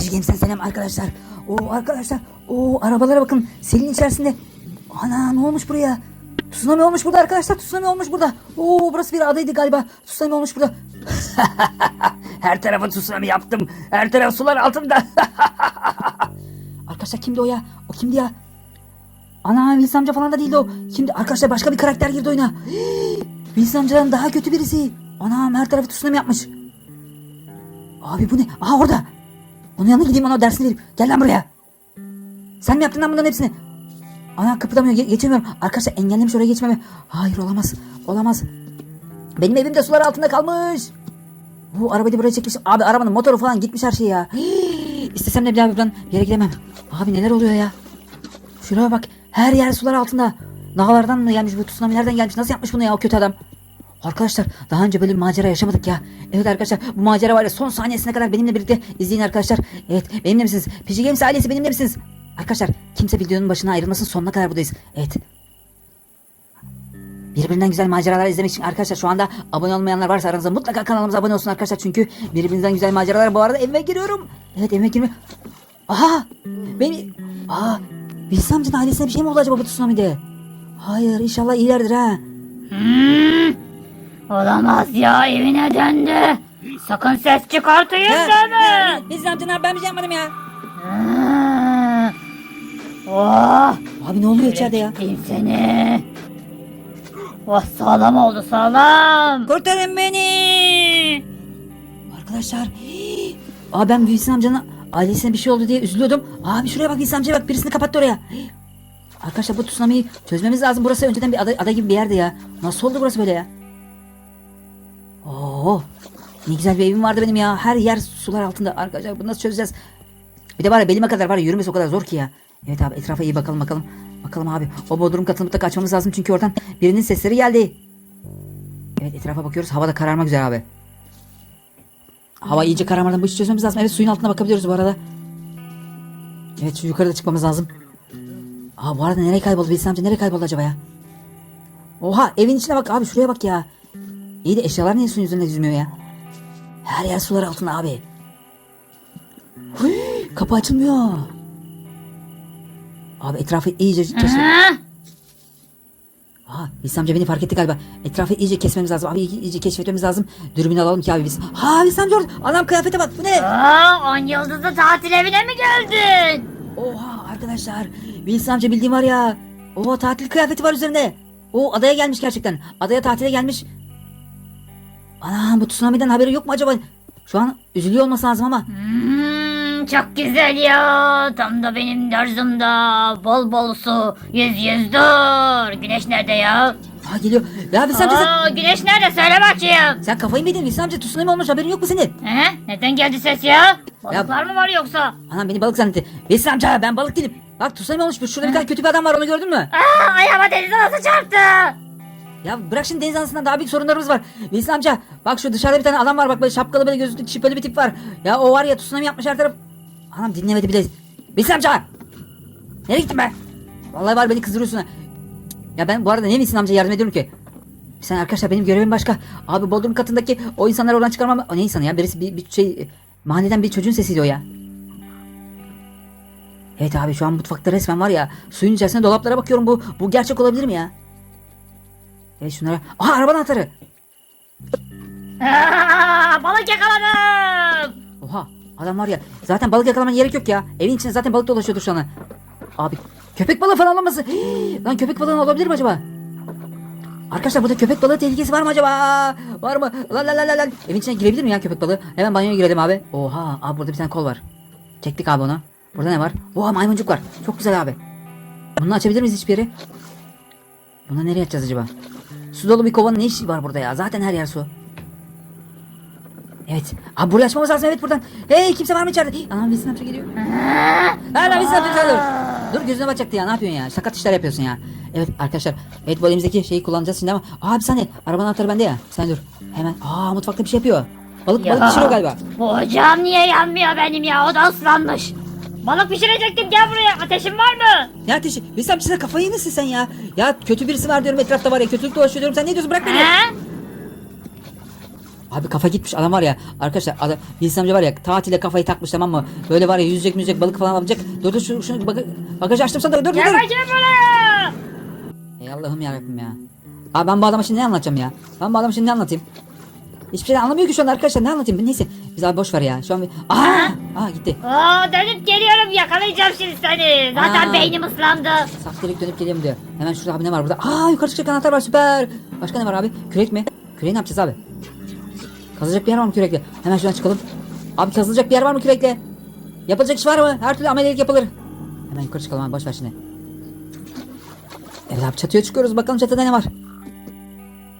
Cici Games'ten selam arkadaşlar. Oo arkadaşlar. Oo arabalara bakın. Selin içerisinde. Ana ne olmuş buraya? Tsunami olmuş burada arkadaşlar. Tsunami olmuş burada. Oo burası bir adaydı galiba. Tsunami olmuş burada. Her tarafı tsunami yaptım. Her taraf sular altında. arkadaşlar kimdi o ya? O kimdi ya? Ana Wilson amca falan da değildi o. Kimdi? Arkadaşlar başka bir karakter girdi oyuna. Wilson amcadan daha kötü birisi. Ana her tarafı tsunami yapmış. Abi bu ne? Aha orada. Onun yanına gideyim ona dersini vereyim. Gel lan buraya. Sen mi yaptın lan bunların hepsini? Ana kıpırdamıyor. Ge- geçemiyorum. Arkadaşlar engellemiş oraya geçmemi. Hayır olamaz. Olamaz. Benim evim de sular altında kalmış. Bu arabayı buraya çekmişim. Abi arabanın motoru falan gitmiş her şey ya. Hii, İstesem de bir daha buradan yere gidemem. Abi neler oluyor ya? Şuraya bak. Her yer sular altında. Dağlardan mı gelmiş bu tsunamilerden gelmiş? Nasıl yapmış bunu ya o kötü adam? Arkadaşlar daha önce böyle bir macera yaşamadık ya. Evet arkadaşlar bu macera var ya son saniyesine kadar benimle birlikte izleyin arkadaşlar. Evet benimle misiniz? PG Games ailesi benimle misiniz? Arkadaşlar kimse videonun başına ayrılmasın sonuna kadar buradayız. Evet. Birbirinden güzel maceralar izlemek için arkadaşlar şu anda abone olmayanlar varsa aranızda mutlaka kanalımıza abone olsun arkadaşlar. Çünkü birbirinden güzel maceralar bu arada evime giriyorum. Evet evime girme. Aha! Beni... Aa! Wilson amcanın ailesine bir şey mi oldu acaba bu tsunami'de? Hayır inşallah iyilerdir ha. Hmm, olamaz ya evine döndü. Sakın ses çıkartayım deme. Wilson amca ben bir şey yapmadım ya. Oh, Abi ne oluyor içeride ya? Çektim seni. Oh sağlam oldu sağlam. Kurtarın beni. Arkadaşlar. hii. Aa ben Wilson amcanın ailesine bir şey oldu diye üzülüyordum. Abi şuraya bak Wilson amcaya bak birisini kapattı oraya. Hii. Arkadaşlar bu tsunami'yi çözmemiz lazım. Burası önceden bir ada, ada gibi bir yerdi ya. Nasıl oldu burası böyle ya? Oo. Ne güzel bir evim vardı benim ya. Her yer sular altında. Arkadaşlar bunu nasıl çözeceğiz? Bir de var ya belime kadar var ya yürümesi o kadar zor ki ya. Evet abi etrafa iyi bakalım bakalım. Bakalım abi. O bodrum katını mutlaka açmamız lazım çünkü oradan birinin sesleri geldi. Evet etrafa bakıyoruz. Hava da kararmak üzere abi. Hava iyice kararmadan bu işi çözmemiz lazım. Evet suyun altına bakabiliyoruz bu arada. Evet şu yukarıda çıkmamız lazım. Aa bu arada nereye kayboldu? Bilsem amca nereye kayboldu acaba ya? Oha evin içine bak abi şuraya bak ya. İyi de eşyalar niye suyun üzerinde yüzmüyor ya? Her yer sular altında abi. Hıy, kapı açılmıyor. Abi etrafı iyice. Ha? Aha Bilsem amca beni fark etti galiba. Etrafı iyice kesmemiz lazım. Abi iyice, keşfetmemiz lazım. Dürbün alalım ki abi biz. Ha Bilsem amca. Anam kıyafete bak. Bu ne? Aa, on yıldızlı tatil evine mi geldin? Oha arkadaşlar. Bilsem amca bildiğim var ya. Oha tatil kıyafeti var üzerinde. O adaya gelmiş gerçekten. Adaya tatile gelmiş. Anam bu tsunami'den haberi yok mu acaba? Şu an üzülüyor olması lazım ama. Hmm, çok güzel ya. Tam da benim tarzımda. Bol bol su. Yüz yüz dur. Güneş nerede ya? Ha geliyor. Ya Bilsem amca sen, Aa, güneş nerede? Söyle bakayım. sen kafayı mı yedin? Bilsem amca tsunami olmuş haberin yok mu senin? He? Neden geldi ses ya? Balıklar mı var yoksa? Anam beni balık zannetti. Bilsem amca ben balık değilim. Bak tsunami olmuş. Şurada bir tane kötü bir adam var onu gördün mü? Aa, ayağıma deniz anası çarptı. Ya bırak şimdi deniz anasından daha büyük sorunlarımız var. Wilson amca bak şu dışarıda bir tane adam var bak böyle şapkalı böyle gözlüklü şüpheli bir tip var. Ya o var ya tsunami yapmış her taraf. Anam dinlemedi bile. Wilson amca. Nereye gittin be? Vallahi var beni kızdırıyorsun ha. Ya ben bu arada ne Wilson amca yardım ediyorum ki? Sen arkadaşlar benim görevim başka. Abi Bodrum katındaki o insanları oradan çıkarmam. O ne insanı ya? Birisi bir, bir şey mahalleden bir çocuğun sesiydi o ya. Evet abi şu an mutfakta resmen var ya suyun içerisinde dolaplara bakıyorum bu bu gerçek olabilir mi ya? Evet şunlara. Aha arabanın anahtarı. Aa, balık yakaladım. Oha adam var ya. Zaten balık yakalaman gerek yok ya. Evin içinde zaten balık dolaşıyordur şu anda. Abi köpek balığı falan. Hii, Lan köpek balığı olabilir mi acaba? Arkadaşlar burada köpek balığı tehlikesi var mı acaba? Var mı? Lan lan lan, lan. Evin içine girebilir mi ya köpek balığı? Hemen banyoya girelim abi. Oha abi burada bir tane kol var. Çektik abi onu. Burada ne var? Oha maymuncuk var. Çok güzel abi. Bunu açabilir miyiz hiçbir yeri? Bunu nereye açacağız acaba? Su dolu bir kovanın ne işi var burada ya? Zaten her yer su. Evet. Abi burayı açmamız lazım evet buradan. Hey kimse var mı içeride? Hii, Anam Wilson amca geliyor. Hala Wilson amca dur. Dur gözüne bakacaktı ya ne yapıyorsun ya? Sakat işler yapıyorsun ya. Evet arkadaşlar. Evet bu elimizdeki şeyi kullanacağız şimdi ama. Aa bir saniye. Arabanın anahtarı bende ya. Sen dur. Hemen. Aa mutfakta bir şey yapıyor. Balık balık pişiriyor galiba. Bu ocağım niye yanmıyor benim ya? O da ıslanmış. Balık pişirecektim gel buraya. Ateşin var mı? Ne ateşi? Amca sen kafayı yemişsin sen ya. Ya kötü birisi var diyorum etrafta var ya. Kötülük dolaşıyor diyorum. Sen ne diyorsun bırak beni. He? Abi kafa gitmiş adam var ya arkadaşlar adam Wilson amca var ya tatile kafayı takmış tamam mı? Böyle var ya yüzecek müzecek balık falan alacak. Dur dur şunu, şunu bag bagajı açtım sana dur dur Gel dur. bakayım buraya. Ey Allah'ım yarabbim ya. Abi ben bu adama şimdi ne anlatacağım ya? Ben bu adama şimdi ne anlatayım? Hiçbir şey anlamıyor ki şu an arkadaşlar ne anlatayım? Neyse biz abi boş ver ya. Şu an bir... Aa! Aa gitti. Oo dönüp geliyorum yakalayacağım şimdi seni. Zaten Aa. beynim ıslandı. Saftirik dönüp geliyorum diyor. Hemen şurada abi ne var burada? Aa yukarı çıkacak anahtar var süper. Başka ne var abi? Kürek mi? Küreği ne yapacağız abi? Kazılacak bir yer var mı kürekle? Hemen şuradan çıkalım. Abi kazılacak bir yer var mı kürekle? Yapılacak iş var mı? Her türlü amelilik yapılır. Hemen yukarı çıkalım abi boş ver şimdi. Evet abi çatıya çıkıyoruz bakalım çatıda ne var?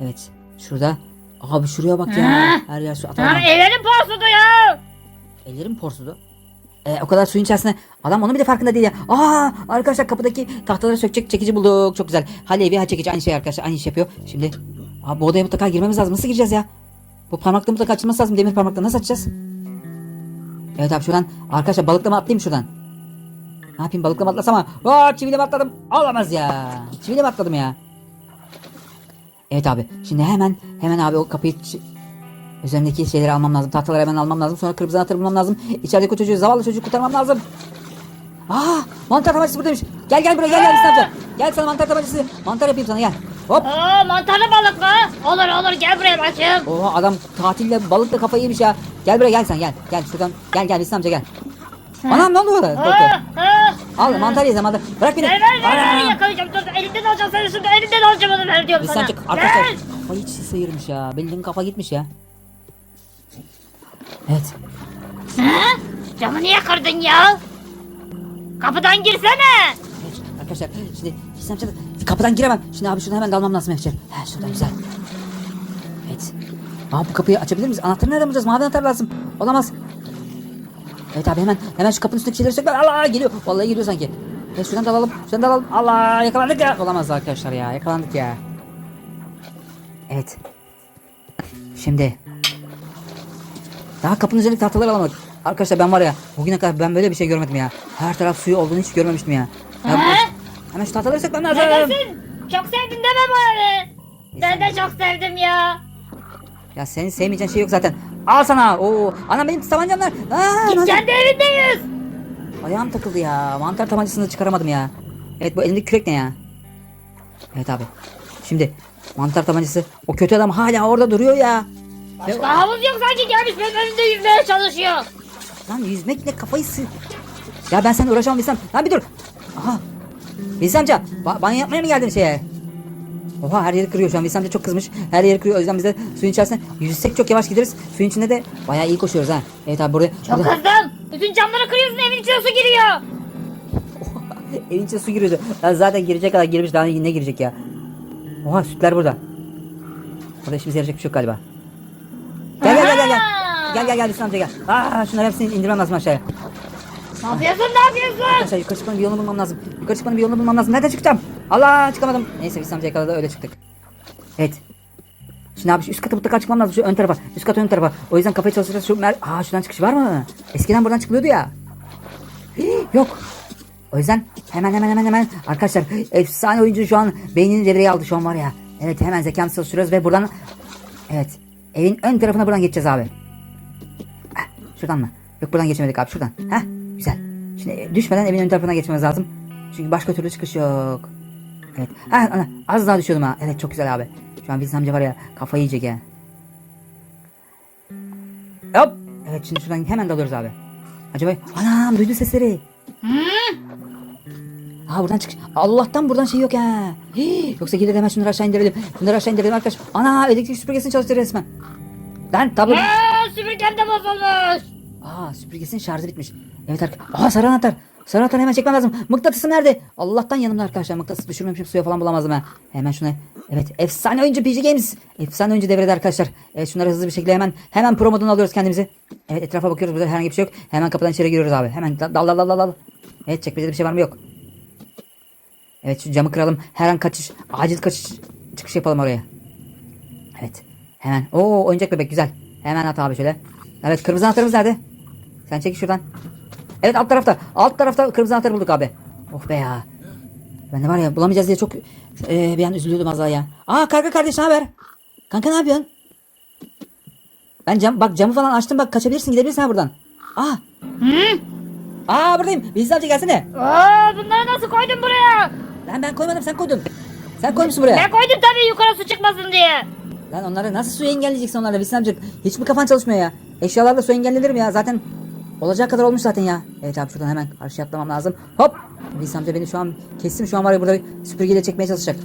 Evet şurada. Abi şuraya bak ya. Her yer su. Tamam Atamam. ellerim porsudu ya. Ellerim porsudu. Ee, o kadar suyun içerisinde adam onun bile farkında değil ya. Aa arkadaşlar kapıdaki tahtaları sökecek çekici bulduk. Çok güzel. Hale evi ha çekici aynı şey arkadaşlar aynı iş yapıyor. Şimdi abi bu odaya mutlaka girmemiz lazım. Nasıl gireceğiz ya? Bu parmakla mutlaka açılması lazım. Demir parmakla nasıl açacağız? Evet abi şuradan arkadaşlar balıkla mı atlayayım şuradan? Ne yapayım balıkla mı atlasam ama? Aa çiviyle mi atladım? Olamaz ya. Çiviyle mi atladım ya? Evet abi. Şimdi hemen hemen abi o kapıyı Üzerindeki şeyleri almam lazım. Tahtaları hemen almam lazım. Sonra kırmızı anahtarı bulmam lazım. İçerideki o çocuğu, zavallı çocuğu kurtarmam lazım. Aa, mantar tabancası buradaymış. Gel gel buraya gel gel amca. Gel sana mantar tabancası. Mantar yapayım sana gel. Hop. Oo mantarlı balık mı? Olur olur gel buraya bakayım. Oha adam tatilde balıkla kafayı yemiş ya. Gel buraya gel sen gel. Gel şuradan gel gel Hüsnü amca gel. Anam ne dur. Ha, ha. Al mantar ye mantar. Bırak beni. Ver ver ver ver yakalayacağım dur elinden alacağım seni şimdi elinden alacağım onu ver diyorum sana. amca arkadaşlar kafayı hiç sıyırmış ya. Bildiğin kafa gitmiş ya. Evet. Ha? Camı niye kırdın ya? Kapıdan girsene. Arkadaşlar şimdi amca da- kapıdan giremem. Şimdi abi şuradan hemen dalmam lazım Efçer. He şuradan güzel. Evet. Abi bu kapıyı açabilir miyiz? Anahtarı nereden bulacağız? Mavi anahtar lazım. Olamaz. Evet abi hemen hemen şu kapının üstündeki şeyleri sökme. Allah geliyor. Vallahi geliyor sanki. Evet şuradan dalalım. Şuradan dalalım. Allah yakalandık ya. Olamaz arkadaşlar ya. Yakalandık ya. Evet. Şimdi. Daha kapının üzerindeki tahtaları alamadık. Arkadaşlar ben var ya bugüne kadar ben böyle bir şey görmedim ya. Her taraf suyu olduğunu hiç görmemiştim ya. ya He? hemen şu tahtaları sökmem lazım. Neredesin? Çok sevdin deme bari. Ben de çok sevdim ya. Ya senin sevmeyeceğin şey yok zaten. Al sana. Oo, anam benim. Aa, lan- kendi evindeyiz. Ayağım takıldı ya. Mantar tabancasını da çıkaramadım ya. Evet bu elimdeki kürek ne ya? Evet abi. Şimdi mantar tabancası o kötü adam hala orada duruyor ya. Başka havuz yok sanki gelmiş benim önümde yüzmeye çalışıyor. Lan yüzmekle kafayı sı... Ya ben seninle uğraşamam Bilsem. Lan bir dur. Aha. Bilsem amca. Ba banyo yapmaya mı geldin şeye? Oha her yeri kırıyor şu an. Bilsem amca çok kızmış. Her yeri kırıyor. O yüzden biz de suyun içerisine yüzsek çok yavaş gideriz. Suyun içinde de bayağı iyi koşuyoruz ha. Evet abi buraya. Çok burada- kızdım. Bütün camları kırıyorsun evin içine su giriyor. Evin içine su giriyordu. Ya zaten girecek kadar girmiş daha ne girecek ya. Oha sütler burada. Burada işimize yarayacak bir şey yok galiba. Gel gel gel gel gel. Gel gel gel Hüsnü amca gel. Aa şunları hepsini indirmem lazım aşağıya. Ne yapıyorsun ne yapıyorsun? Arkadaşlar yukarı çıkmanın bir yolunu bulmam lazım. Yukarı çıkmanın bir yolunu bulmam lazım. Nereden çıkacağım? Allah çıkamadım. Neyse Hüsnü amca yakaladı öyle çıktık. Evet. Şimdi abi şu üst kata mutlaka çıkmam lazım. Şu ön tarafa. Üst kat ön tarafa. O yüzden kafayı çalıştıracağız. Şu mer Aa şuradan çıkış var mı? Eskiden buradan çıkılıyordu ya. Hii, Yok. O yüzden hemen hemen hemen hemen arkadaşlar efsane oyuncu şu an beynini devreye aldı şu an var ya. Evet hemen zekamızı çalıştırıyoruz ve buradan evet evin ön tarafına buradan geçeceğiz abi. Heh, şuradan mı? Yok buradan geçemedik abi şuradan. Heh güzel. Şimdi e, düşmeden evin ön tarafına geçmemiz lazım. Çünkü başka türlü çıkış yok. Evet. Ha, ana, az daha düşüyordum ha. Evet çok güzel abi. Şu an Wilson amca var ya kafayı yiyecek ya. Hop. Evet şimdi şuradan hemen dalıyoruz abi. Acaba anam duydu sesleri. Ha buradan çık. Allah'tan buradan şey yok ha. Yoksa gelir hemen şunları aşağı indirelim. Şunları aşağı indirelim arkadaş. Ana elektrik süpürgesini çalıştırır resmen. Lan tablo. Süpürgem de bozulmuş. Aa süpürgesinin şarjı bitmiş. Evet arkadaşlar. Aa sarı anahtar. Sarı anahtarı hemen çekmem lazım. Mıknatısım nerede? Allah'tan yanımda arkadaşlar. Mıknatıs düşürmemişim suya falan bulamazdım ha. Hemen şuna. Evet efsane oyuncu PG Games. Efsane oyuncu devrede arkadaşlar. Evet şunları hızlı bir şekilde hemen hemen pro modunu alıyoruz kendimizi. Evet etrafa bakıyoruz. Burada herhangi bir şey yok. Hemen kapıdan içeri giriyoruz abi. Hemen dal dal dal dal dal. Evet çekmecede bir şey var mı yok. Evet şu camı kıralım. Her an kaçış. Acil kaçış. Çıkış yapalım oraya. Evet. Hemen. Oo oyuncak bebek güzel. Hemen at abi şöyle. Evet kırmızı anahtarımız nerede? Sen çek şuradan. Evet alt tarafta. Alt tarafta kırmızı anahtarı bulduk abi. Oh be ya. Ben de var ya bulamayacağız diye çok e, bir an üzülüyordum az daha ya. Aa karga kardeş ne haber? Kanka ne yapıyorsun? Ben cam bak camı falan açtım bak kaçabilirsin gidebilirsin ha buradan. Aa. Hı? Aa buradayım. Bilsin amca gelsene. Aa, bunları nasıl koydun buraya? Lan ben koymadım sen koydun. Sen koymuşsun buraya. Ben koydum tabii yukarı su çıkmasın diye. Lan onları nasıl suyu engelleyeceksin onlarla Bilsin amca? Hiç mi kafan çalışmıyor ya? Eşyalarla su engellenir mi ya? Zaten olacak kadar olmuş zaten ya. Evet abi şuradan hemen karşıya atlamam lazım. Hop. Bilsin amca beni şu an kestim şu an var ya burada süpürgeyle çekmeye çalışacak.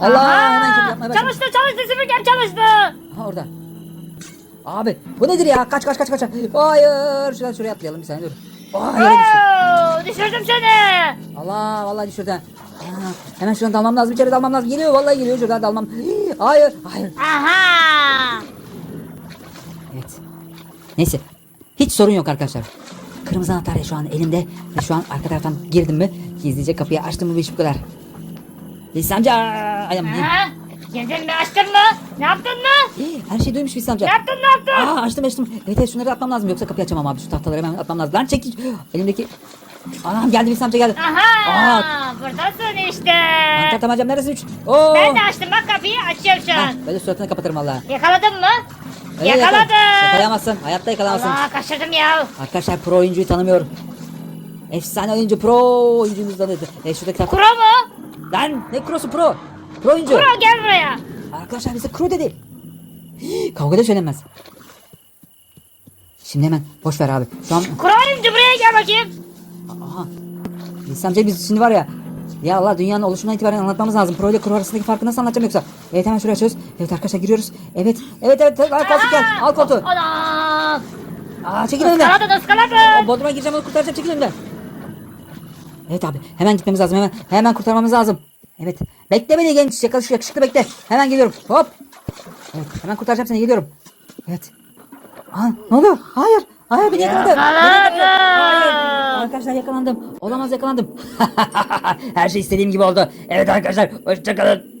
Allah Aha, hemen kötü yapmaya başladı. Çalıştı çalıştı süpürgem çalıştı. Ha orada. Abi bu nedir ya? Kaç kaç kaç kaç. Hayır. Şuradan şuraya atlayalım bir saniye dur. Aa yere düştüm. Oo, düşürdüm seni. Allah vallahi düşürdü. ha. Aa, hemen şuradan dalmam lazım. içeri dalmam lazım. Geliyor vallahi geliyor şuradan dalmam. Hayır. Hayır. Aha. Evet. Neyse. Hiç sorun yok arkadaşlar. Kırmızı anahtar şu an elimde. Ve şu an arka taraftan girdim mi gizlice kapıyı açtım mı iş bu kadar. Veys amca. Ayağım. Ha? Girdin mi açtın mı? Ne yaptın mı? Her şeyi duymuş Veys amca. Ne yaptın ne yaptın? Aa açtım açtım. Evet evet şunları atmam lazım yoksa kapıyı açamam abi. Şu tahtaları hemen atmam lazım. Lan çek. Elimdeki. Anam geldi Veys amca geldi. Aha. Buradasın işte. Mantar tabancam neresin üç? Oo. Ben de açtım bak kapıyı açıyorum şu an. böyle suratını kapatırım valla. Yakaladın mı? Yakaladım. yakala- Yakalayamazsın. Hayatta yakalamazsın. Allah kaçırdım ya. Arkadaşlar pro oyuncuyu tanımıyorum. Efsane oyuncu pro oyuncumuz tanıdı. E şurada kitap. Kuro mu? Lan ne krosu pro? Pro oyuncu. Kuro gel buraya. Arkadaşlar bize kro dedi. Hii, Kavgada söylenmez. Şimdi hemen boş ver abi. Şu an Kuro oyuncu buraya gel bakayım. aha. İslam Cem biz şimdi var ya. Ya Allah dünyanın oluşumundan itibaren anlatmamız lazım. Pro ile kro arasındaki farkı nasıl anlatacağım yoksa? Evet hemen şuraya açıyoruz. Evet arkadaşlar giriyoruz. Evet. Evet evet. Al koltuk gel. Al koltuğu. Ana. Aa çekil önümden. Iskaladın ıskaladın. Bodrum'a gireceğim onu kurtaracağım çekil önümden. Evet abi hemen gitmemiz lazım hemen hemen kurtarmamız lazım. Evet bekle beni genç yakışıklı, yakışıklı bekle. Hemen geliyorum hop. Evet hemen kurtaracağım seni geliyorum. Evet. Aa, ne oluyor? Hayır. Hayır beni yakaladı. Beni yakaladı. Hayır. Arkadaşlar yakalandım. Olamaz yakalandım. Her şey istediğim gibi oldu. Evet arkadaşlar hoşçakalın.